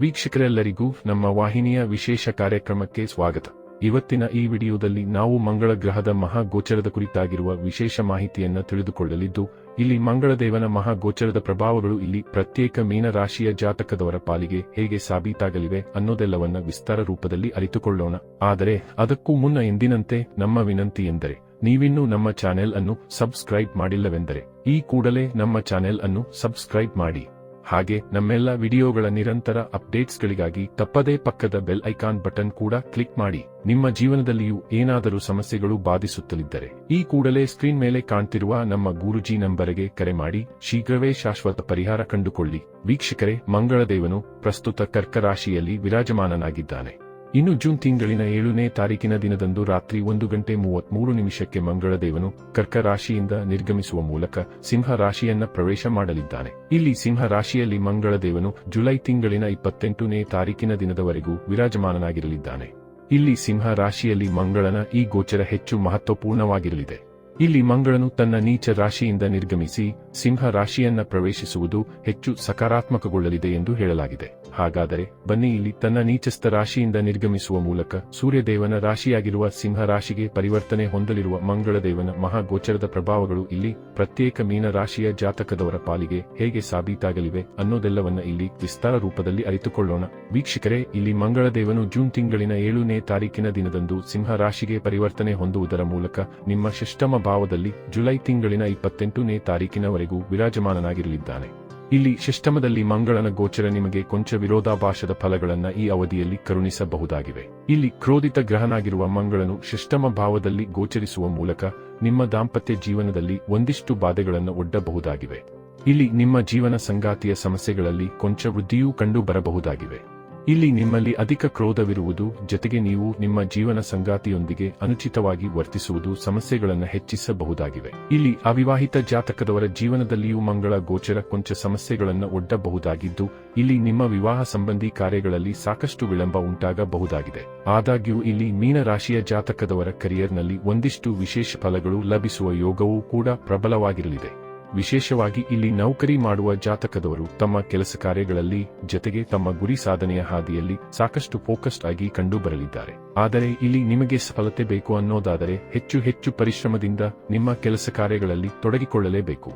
ವೀಕ್ಷಕರೆಲ್ಲರಿಗೂ ನಮ್ಮ ವಾಹಿನಿಯ ವಿಶೇಷ ಕಾರ್ಯಕ್ರಮಕ್ಕೆ ಸ್ವಾಗತ. ಇವತ್ತಿನ ಈ ವಿಡಿಯೋದಲ್ಲಿ ನಾವು ಮಂಗಳ ಗ್ರಹದ ಮಹಾಗೋಚರದ ಕುರಿತಾಗಿರುವ ವಿಶೇಷ ಮಾಹಿತಿಯನ್ನು ತಿಳಿದುಕೊಳ್ಳಲಿದ್ದು, ಇಲ್ಲಿ ಮಂಗಳದೇವನ ಮಹಾಗೋಚರದ ಪ್ರಭಾವಗಳು ಇಲ್ಲಿ ಪ್ರತ್ಯೇಕ ಮೀನರಾಶಿಯ ಜಾತಕದವರ ಪಾಲಿಗೆ ಹೇಗೆ ಸಾಬೀತಾಗಲಿವೆ ಅನ್ನೋದೆಲ್ಲವನ್ನ ವಿಸ್ತಾರ ರೂಪದಲ್ಲಿ ಅರಿತುಕೊಳ್ಳೋಣ. ಆದರೆ ಅದಕ್ಕೂ ಮುನ್ನ ಎಂದಿನಂತೆ ನಮ್ಮ ವಿನಂತಿ ಎಂದರೆ, ನೀವಿನ್ನೂ ನಮ್ಮ ಚಾನೆಲ್ ಅನ್ನು ಸಬ್ಸ್ಕ್ರೈಬ್ ಮಾಡಿಲ್ಲವೆಂದರೆ, ಈ ಕೂಡಲೇ ನಮ್ಮ ಚಾನೆಲ್ ಅನ್ನು ಸಬ್ಸ್ಕ್ರೈಬ್ ಮಾಡಿ. ಹಾಗೆ ನಮ್ಮೆಲ್ಲ ವಿಡಿಯೋಗಳ ನಿರಂತರ ಅಪ್ಡೇಟ್ಸ್ಗಳಿಗಾಗಿ ತಪ್ಪದೇ ಪಕ್ಕದ ಬೆಲ್ ಐಕಾನ್ ಬಟನ್ ಕೂಡ ಕ್ಲಿಕ್ ಮಾಡಿ. ನಿಮ್ಮ ಜೀವನದಲ್ಲಿಯೂ ಏನಾದರೂ ಸಮಸ್ಯೆಗಳು ಬಾಧಿಸುತ್ತಲಿದ್ದರೆ ಈ ಕೂಡಲೇ ಸ್ಕ್ರೀನ್ ಮೇಲೆ ಕಾಣ್ತಿರುವ ನಮ್ಮ ಗುರುಜಿ ನಂಬರ್ಗೆ ಕರೆ ಮಾಡಿ. ಶೀಘ್ರವೇ ಶಾಶ್ವತ ಪರಿಹಾರ ಕಂಡುಕೊಳ್ಳಿ. ವೀಕ್ಷಕರೇ, ಮಂಗಳದೇವನು ಪ್ರಸ್ತುತ ಕರ್ಕರಾಶಿಯಲ್ಲಿ ವಿರಾಜಮಾನನಾಗಿದ್ದಾನೆ. ಇನ್ನು ಜೂನ್ ತಿಂಗಳಿನ ಏಳನೇ ತಾರೀಕಿನ ದಿನದಂದು ರಾತ್ರಿ ಒಂದು ಗಂಟೆ ಮೂವತ್ಮೂರು ನಿಮಿಷಕ್ಕೆ ಮಂಗಳದೇವನು ಕರ್ಕ ರಾಶಿಯಿಂದ ನಿರ್ಗಮಿಸುವ ಮೂಲಕ ಸಿಂಹ ರಾಶಿಯನ್ನ ಪ್ರವೇಶ ಮಾಡಲಿದ್ದಾನೆ. ಇಲ್ಲಿ ಸಿಂಹ ರಾಶಿಯಲ್ಲಿ ಮಂಗಳದೇವನು ಜುಲೈ ತಿಂಗಳಿನ ಇಪ್ಪತ್ತೆಂಟನೇ ತಾರೀಕಿನ ದಿನದವರೆಗೂ ವಿರಾಜಮಾನನಾಗಿರಲಿದ್ದಾನೆ. ಇಲ್ಲಿ ಸಿಂಹ ರಾಶಿಯಲ್ಲಿ ಮಂಗಳನ ಈ ಗೋಚರ ಹೆಚ್ಚು ಮಹತ್ವಪೂರ್ಣವಾಗಿರಲಿದೆ. ಇಲ್ಲಿ ಮಂಗಳನು ತನ್ನ ನೀಚ ರಾಶಿಯಿಂದ ನಿರ್ಗಮಿಸಿ ಸಿಂಹ ರಾಶಿಯನ್ನ ಪ್ರವೇಶಿಸುವುದು ಹೆಚ್ಚು ಸಕಾರಾತ್ಮಕಗೊಳ್ಳಲಿದೆ ಎಂದು ಹೇಳಲಾಗಿದೆ. ಹಾಗಾದರೆ ಬನ್ನಿ ಇಲ್ಲಿ ತನ್ನ ನೀಚಸ್ಥ ರಾಶಿಯಿಂದ ನಿರ್ಗಮಿಸುವ ಮೂಲಕ ಸೂರ್ಯದೇವನ ರಾಶಿಯಾಗಿರುವ ಸಿಂಹ ರಾಶಿಗೆ ಪರಿವರ್ತನೆ ಹೊಂದಲಿರುವ ಮಂಗಳದೇವನ ಮಹಾಗೋಚರದ ಪ್ರಭಾವಗಳು ಇಲ್ಲಿ ಪ್ರತ್ಯೇಕ ಮೀನ ರಾಶಿಯ ಜಾತಕದವರ ಪಾಲಿಗೆ ಹೇಗೆ ಸಾಬೀತಾಗಲಿವೆ ಅನ್ನೋದೆಲ್ಲವನ್ನ ಇಲ್ಲಿ ವಿಸ್ತಾರ ರೂಪದಲ್ಲಿ ಅರಿತುಕೊಳ್ಳೋಣ. ವೀಕ್ಷಕರೇ, ಇಲ್ಲಿ ಮಂಗಳದೇವನು ಜೂನ್ ತಿಂಗಳಿನ ಏಳನೇ ತಾರೀಕಿನ ದಿನದಂದು ಸಿಂಹ ರಾಶಿಗೆ ಪರಿವರ್ತನೆ ಹೊಂದುವುದರ ಮೂಲಕ ನಿಮ್ಮ ಷಷ್ಟಮ ಭಾವದಲ್ಲಿ ಜುಲೈ ತಿಂಗಳಿನ ಇಪ್ಪತ್ತೆಂಟನೇ ತಾರೀಕಿನವರೆಗೂ ವಿರಾಜಮಾನನಾಗಿರಲಿದ್ದಾನೆ. ಇಲ್ಲಿ ಶಿಷ್ಟಮದಲ್ಲಿ ಮಂಗಳನ ಗೋಚರ ನಿಮಗೆ ಕೊಂಚ ವಿರೋಧಾಭಾಷದ ಫಲಗಳನ್ನು ಈ ಅವಧಿಯಲ್ಲಿ ಕರುಣಿಸಬಹುದಾಗಿವೆ. ಇಲ್ಲಿ ಕ್ರೋಧಿತ ಗ್ರಹನಾಗಿರುವ ಮಂಗಳನು ಷಷ್ಟಮ ಭಾವದಲ್ಲಿ ಗೋಚರಿಸುವ ಮೂಲಕ ನಿಮ್ಮ ದಾಂಪತ್ಯ ಜೀವನದಲ್ಲಿ ಒಂದಿಷ್ಟು ಬಾಧೆಗಳನ್ನು ಒಡ್ಡಬಹುದಾಗಿವೆ. ಇಲ್ಲಿ ನಿಮ್ಮ ಜೀವನ ಸಂಗಾತಿಯ ಸಮಸ್ಯೆಗಳಲ್ಲಿ ಕೊಂಚ ವೃದ್ಧಿಯೂ ಕಂಡು ಬರಬಹುದಾಗಿವೆ ಇಲ್ಲಿ ನಿಮ್ಮಲ್ಲಿ ಅಧಿಕ ಕ್ರೋಧವಿರುವುದು, ಜತೆಗೆ ನೀವು ನಿಮ್ಮ ಜೀವನ ಸಂಗಾತಿಯೊಂದಿಗೆ ಅನುಚಿತವಾಗಿ ವರ್ತಿಸುವುದು ಸಮಸ್ಯೆಗಳನ್ನು ಹೆಚ್ಚಿಸಬಹುದಾಗಿವೆ. ಇಲ್ಲಿ ಅವಿವಾಹಿತ ಜಾತಕದವರ ಜೀವನದಲ್ಲಿಯೂ ಮಂಗಳ, ಗೋಚರ, ಕೊಂಚ ಸಮಸ್ಯೆಗಳನ್ನು ಒಡ್ಡಬಹುದಾಗಿದ್ದು, ಇಲ್ಲಿ ನಿಮ್ಮ ವಿವಾಹ ಸಂಬಂಧಿ ಕಾರ್ಯಗಳಲ್ಲಿ ಸಾಕಷ್ಟು ವಿಳಂಬ ಉಂಟಾಗಬಹುದಾಗಿದೆ. ಆದಾಗ್ಯೂ ಇಲ್ಲಿ ಮೀನರಾಶಿಯ ಜಾತಕದವರ ಕರಿಯರ್ನಲ್ಲಿ ಒಂದಿಷ್ಟು ವಿಶೇಷ ಫಲಗಳು ಲಭಿಸುವ ಯೋಗವೂ ಕೂಡ ಪ್ರಬಲವಾಗಿರಲಿದೆ. ವಿಶೇಷವಾಗಿ ಇಲ್ಲಿ ನೌಕರಿ ಮಾಡುವ ಜಾತಕದವರು ತಮ್ಮ ಕೆಲಸ ಕಾರ್ಯಗಳಲ್ಲಿ ಜತೆಗೆ ತಮ್ಮ ಗುರಿ ಸಾಧನೆಯ ಹಾದಿಯಲ್ಲಿ ಸಾಕಷ್ಟು ಫೋಕಸ್ಡ್ ಆಗಿ ಕಂಡುಬರಲಿದ್ದಾರೆ. ಆದರೆ ಇಲ್ಲಿ ನಿಮಗೆ ಸಫಲತೆ ಬೇಕು ಅನ್ನೋದಾದರೆ ಹೆಚ್ಚು ಹೆಚ್ಚು ಪರಿಶ್ರಮದಿಂದ ನಿಮ್ಮ ಕೆಲಸ ಕಾರ್ಯಗಳಲ್ಲಿ ತೊಡಗಿಕೊಳ್ಳಲೇಬೇಕು.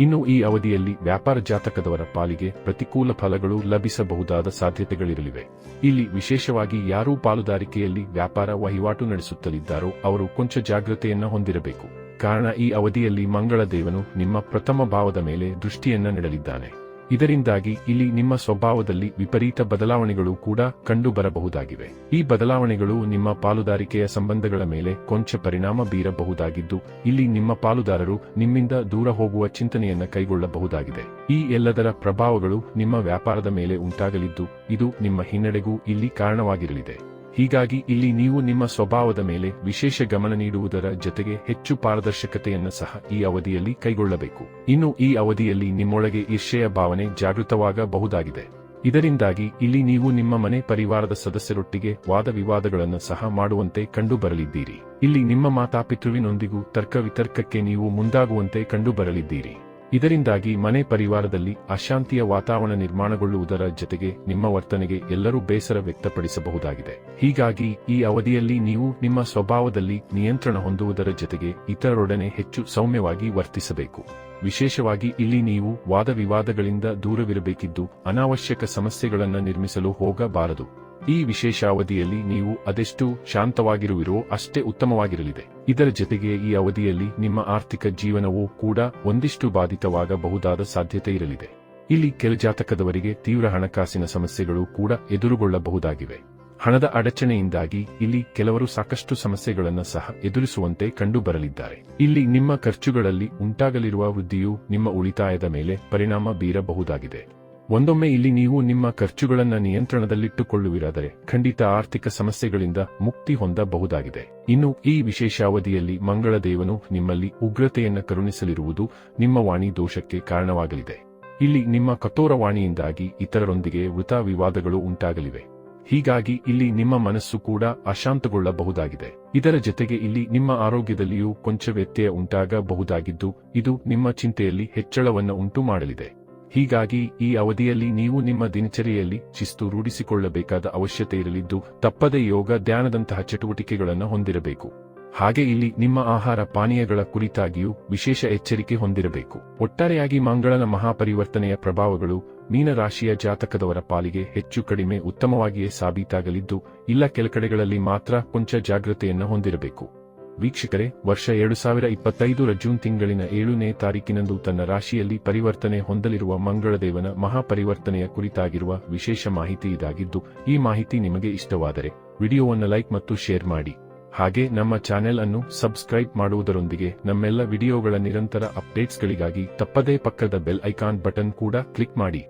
ಇನ್ನು ಈ ಅವಧಿಯಲ್ಲಿ ವ್ಯಾಪಾರ ಜಾತಕದವರ ಪಾಲಿಗೆ ಪ್ರತಿಕೂಲ ಫಲಗಳು ಲಭಿಸಬಹುದಾದ ಸಾಧ್ಯತೆಗಳಿರಲಿವೆ. ಇಲ್ಲಿ ವಿಶೇಷವಾಗಿ ಯಾರೂ ಪಾಲುದಾರಿಕೆಯಲ್ಲಿ ವ್ಯಾಪಾರ ವಹಿವಾಟು ನಡೆಸುತ್ತಲಿದ್ದಾರೋ ಅವರು ಕೊಂಚ ಜಾಗೃತೆಯನ್ನ ಹೊಂದಿರಬೇಕು. ಕಾರಣ ಈ ಅವಧಿಯಲ್ಲಿ ಮಂಗಳ ದೇವನು ನಿಮ್ಮ ಪ್ರಥಮ ಭಾವದ ಮೇಲೆ ದೃಷ್ಟಿಯನ್ನ ನೀಡಲಿದ್ದಾನೆ. ಇದರಿಂದಾಗಿ ಇಲ್ಲಿ ನಿಮ್ಮ ಸ್ವಭಾವದಲ್ಲಿ ವಿಪರೀತ ಬದಲಾವಣೆಗಳು ಕೂಡ ಕಂಡುಬರಬಹುದಾಗಿವೆ. ಈ ಬದಲಾವಣೆಗಳು ನಿಮ್ಮ ಪಾಲುದಾರಿಕೆಯ ಸಂಬಂಧಗಳ ಮೇಲೆ ಕೊಂಚ ಪರಿಣಾಮ ಬೀರಬಹುದಾಗಿದ್ದು, ಇಲ್ಲಿ ನಿಮ್ಮ ಪಾಲುದಾರರು ನಿಮ್ಮಿಂದ ದೂರ ಹೋಗುವ ಚಿಂತನೆಯನ್ನು ಕೈಗೊಳ್ಳಬಹುದಾಗಿದೆ. ಈ ಎಲ್ಲದರ ಪ್ರಭಾವಗಳು ನಿಮ್ಮ ವ್ಯಾಪಾರದ ಮೇಲೆ ಉಂಟಾಗಲಿದ್ದು, ಇದು ನಿಮ್ಮ ಹಿನ್ನಡೆಗೂ ಇಲ್ಲಿ ಕಾರಣವಾಗಿರಲಿದೆ. ಹೀಗಾಗಿ ಇಲ್ಲಿ ನೀವು ನಿಮ್ಮ ಸ್ವಭಾವದ ಮೇಲೆ ವಿಶೇಷ ಗಮನ ನೀಡುವುದರ ಜೊತೆಗೆ ಹೆಚ್ಚು ಪಾರದರ್ಶಕತೆಯನ್ನು ಸಹ ಈ ಅವಧಿಯಲ್ಲಿ ಕೈಗೊಳ್ಳಬೇಕು. ಇನ್ನು ಈ ಅವಧಿಯಲ್ಲಿ ನಿಮ್ಮೊಳಗೆ ಈರ್ಷೆಯ ಭಾವನೆ ಜಾಗೃತವಾಗಬಹುದಾಗಿದೆ. ಇದರಿಂದಾಗಿ ಇಲ್ಲಿ ನೀವು ನಿಮ್ಮ ಮನೆ ಪರಿವಾರದ ಸದಸ್ಯರೊಟ್ಟಿಗೆ ವಾದ ವಿವಾದಗಳನ್ನು ಸಹ ಮಾಡುವಂತೆ ಕಂಡುಬರಲಿದ್ದೀರಿ. ಇಲ್ಲಿ ನಿಮ್ಮ ಮಾತಾಪಿತೃವಿನೊಂದಿಗೂ ತರ್ಕ ವಿತರ್ಕಕ್ಕೆ ನೀವು ಮುಂದಾಗುವಂತೆ ಕಂಡುಬರಲಿದ್ದೀರಿ. ಇದರಿಂದಾಗಿ ಮನೆ ಪರಿವಾರದಲ್ಲಿ ಅಶಾಂತಿಯ ವಾತಾವರಣ ನಿರ್ಮಾಣಗೊಳ್ಳುವುದರ ಜೊತೆಗೆ ನಿಮ್ಮ ವರ್ತನೆಗೆ ಎಲ್ಲರೂ ಬೇಸರ ವ್ಯಕ್ತಪಡಿಸಬಹುದಾಗಿದೆ. ಹೀಗಾಗಿ ಈ ಅವಧಿಯಲ್ಲಿ ನೀವು ನಿಮ್ಮ ಸ್ವಭಾವದಲ್ಲಿ ನಿಯಂತ್ರಣ ಹೊಂದುವುದರ ಜೊತೆಗೆ ಇತರರೊಡನೆ ಹೆಚ್ಚು ಸೌಮ್ಯವಾಗಿ ವರ್ತಿಸಬೇಕು. ವಿಶೇಷವಾಗಿ ಇಲ್ಲಿ ನೀವು ವಾದ ವಿವಾದಗಳಿಂದ ದೂರವಿರಬೇಕಿದ್ದು ಅನಾವಶ್ಯಕ ಸಮಸ್ಯೆಗಳನ್ನು ನಿರ್ಮಿಸಲು ಹೋಗಬಾರದು. ಈ ವಿಶೇಷ ಅವಧಿಯಲ್ಲಿ ನೀವು ಅದೆಷ್ಟು ಶಾಂತವಾಗಿರುವಿರೋ ಅಷ್ಟೇ ಉತ್ತಮವಾಗಿರಲಿದೆ. ಇದರ ಜೊತೆಗೆ ಈ ಅವಧಿಯಲ್ಲಿ ನಿಮ್ಮ ಆರ್ಥಿಕ ಜೀವನವೂ ಕೂಡ ಒಂದಿಷ್ಟು ಬಾಧಿತವಾಗಬಹುದಾದ ಸಾಧ್ಯತೆ ಇರಲಿದೆ. ಇಲ್ಲಿ ಕೆಲ ಜಾತಕದವರಿಗೆ ತೀವ್ರ ಹಣಕಾಸಿನ ಸಮಸ್ಯೆಗಳು ಕೂಡ ಎದುರುಗೊಳ್ಳಬಹುದಾಗಿವೆ. ಹಣದ ಅಡಚಣೆಯಿಂದಾಗಿ ಇಲ್ಲಿ ಕೆಲವರು ಸಾಕಷ್ಟು ಸಮಸ್ಯೆಗಳನ್ನು ಸಹ ಎದುರಿಸುವಂತೆ ಕಂಡುಬರಲಿದ್ದಾರೆ. ಇಲ್ಲಿ ನಿಮ್ಮ ಖರ್ಚುಗಳಲ್ಲಿ ಉಂಟಾಗಲಿರುವ ವೃದ್ಧಿಯು ನಿಮ್ಮ ಉಳಿತಾಯದ ಮೇಲೆ ಪರಿಣಾಮ ಬೀರಬಹುದಾಗಿದೆ. ಒಂದೊಮ್ಮೆ ಇಲ್ಲಿ ನೀವು ನಿಮ್ಮ ಖರ್ಚುಗಳನ್ನು ನಿಯಂತ್ರಣದಲ್ಲಿಟ್ಟುಕೊಳ್ಳುವಿರಾದರೆ ಖಂಡಿತ ಆರ್ಥಿಕ ಸಮಸ್ಯೆಗಳಿಂದ ಮುಕ್ತಿ ಹೊಂದಬಹುದಾಗಿದೆ. ಇನ್ನು ಈ ವಿಶೇಷ ಅವಧಿಯಲ್ಲಿ ಮಂಗಳ ದೇವನು ನಿಮ್ಮಲ್ಲಿ ಉಗ್ರತೆಯನ್ನು ಕರುಣಿಸಲಿರುವುದು ನಿಮ್ಮ ವಾಣಿ ದೋಷಕ್ಕೆ ಕಾರಣವಾಗಲಿದೆ. ಇಲ್ಲಿ ನಿಮ್ಮ ಕಠೋರ ವಾಣಿಯಿಂದಾಗಿ ಇತರರೊಂದಿಗೆ ವೃತ ವಿವಾದಗಳು ಉಂಟಾಗಲಿವೆ. ಹೀಗಾಗಿ ಇಲ್ಲಿ ನಿಮ್ಮ ಮನಸ್ಸು ಕೂಡ ಅಶಾಂತಗೊಳ್ಳಬಹುದಾಗಿದೆ. ಇದರ ಜೊತೆಗೆ ಇಲ್ಲಿ ನಿಮ್ಮ ಆರೋಗ್ಯದಲ್ಲಿಯೂ ಕೊಂಚ ವ್ಯತ್ಯಯ ಉಂಟಾಗಬಹುದಾಗಿದ್ದು ಇದು ನಿಮ್ಮ ಚಿಂತೆಯಲ್ಲಿ ಹೆಚ್ಚಳವನ್ನು ಉಂಟು ಮಾಡಲಿದೆ ಹೀಗಾಗಿ ಈ ಅವಧಿಯಲ್ಲಿ ನೀವು ನಿಮ್ಮ ದಿನಚರಿಯಲ್ಲಿ ಶಿಸ್ತು ರೂಢಿಸಿಕೊಳ್ಳಬೇಕಾದ ಅವಶ್ಯತೆ ಇರಲಿದ್ದು, ತಪ್ಪದೆ ಯೋಗ, ಧ್ಯಾನದಂತಹ ಚಟುವಟಿಕೆಗಳನ್ನು ಹೊಂದಿರಬೇಕು. ಹಾಗೆ ಇಲ್ಲಿ ನಿಮ್ಮ ಆಹಾರ ಪಾನೀಯಗಳ ಕುರಿತಾಗಿಯೂ ವಿಶೇಷ ಎಚ್ಚರಿಕೆ ಹೊಂದಿರಬೇಕು. ಒಟ್ಟಾರೆಯಾಗಿ ಮಂಗಳನ ಮಹಾಪರಿವರ್ತನೆಯ ಪ್ರಭಾವಗಳು ಮೀನರಾಶಿಯ ಜಾತಕದವರ ಪಾಲಿಗೆ ಹೆಚ್ಚು ಕಡಿಮೆ ಉತ್ತಮವಾಗಿಯೇ ಸಾಬೀತಾಗಲಿದ್ದು, ಇಲ್ಲ ಕೆಲಕಡೆಗಳಲ್ಲಿ ಮಾತ್ರ ಕೊಂಚ ಜಾಗ್ರತೆಯನ್ನು ಹೊಂದಿರಬೇಕು. ವೀಕ್ಷಕರೇ, ವರ್ಷ ಎರಡು ಸಾವಿರ ಇಪ್ಪತ್ತೈದರ ಜೂನ್ ತಿಂಗಳಿನ ಏಳನೇ ತಾರೀಕಿನಂದು ತನ್ನ ರಾಶಿಯಲ್ಲಿ ಪರಿವರ್ತನೆ ಹೊಂದಲಿರುವ ಮಂಗಳದೇವನ ಮಹಾಪರಿವರ್ತನೆಯ ಕುರಿತಾಗಿರುವ ವಿಶೇಷ ಮಾಹಿತಿ ಇದಾಗಿದ್ದು, ಈ ಮಾಹಿತಿ ನಿಮಗೆ ಇಷ್ಟವಾದರೆ ವಿಡಿಯೋವನ್ನು ಲೈಕ್ ಮತ್ತು ಶೇರ್ ಮಾಡಿ. ಹಾಗೆ ನಮ್ಮ ಚಾನೆಲ್ ಅನ್ನು ಸಬ್ಸ್ಕ್ರೈಬ್ ಮಾಡುವುದರೊಂದಿಗೆ ನಮ್ಮೆಲ್ಲ ವಿಡಿಯೋಗಳ ನಿರಂತರ ಅಪ್ಡೇಟ್ಸ್ಗಳಿಗಾಗಿ ತಪ್ಪದೇ ಪಕ್ಕದ ಬೆಲ್ ಐಕಾನ್ ಬಟನ್ ಕೂಡ ಕ್ಲಿಕ್ ಮಾಡಿ.